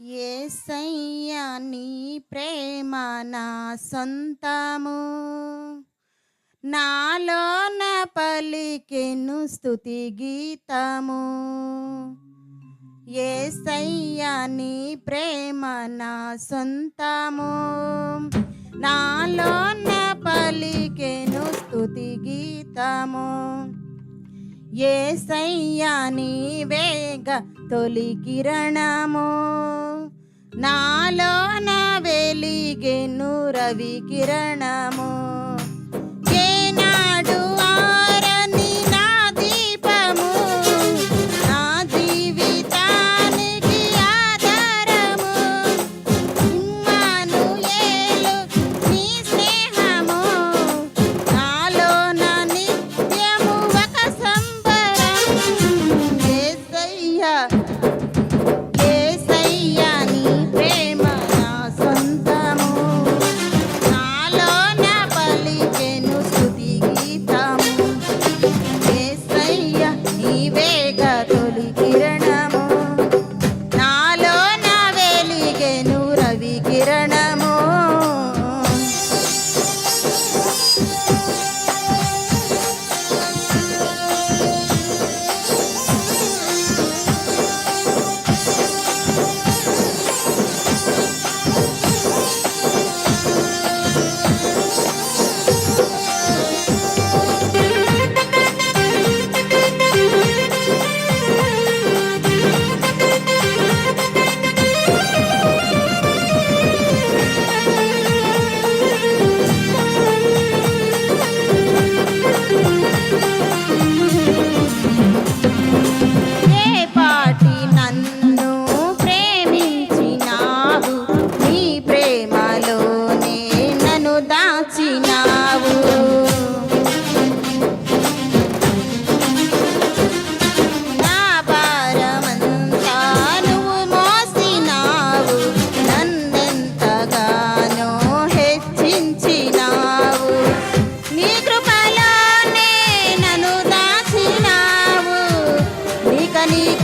ఏసయ్యా నీ ప్రేమ నా సొంతము? నాలోన పలికెను స్థుతి గీతము. ఏసయ్యా నీ ప్రేమ నా సొంతము? నాలోన పలికెను స్థుతి గీతము. ఏసయ్యా నీ వేగ తొలి కిరణము? వెలిగెను ಶರಣ money.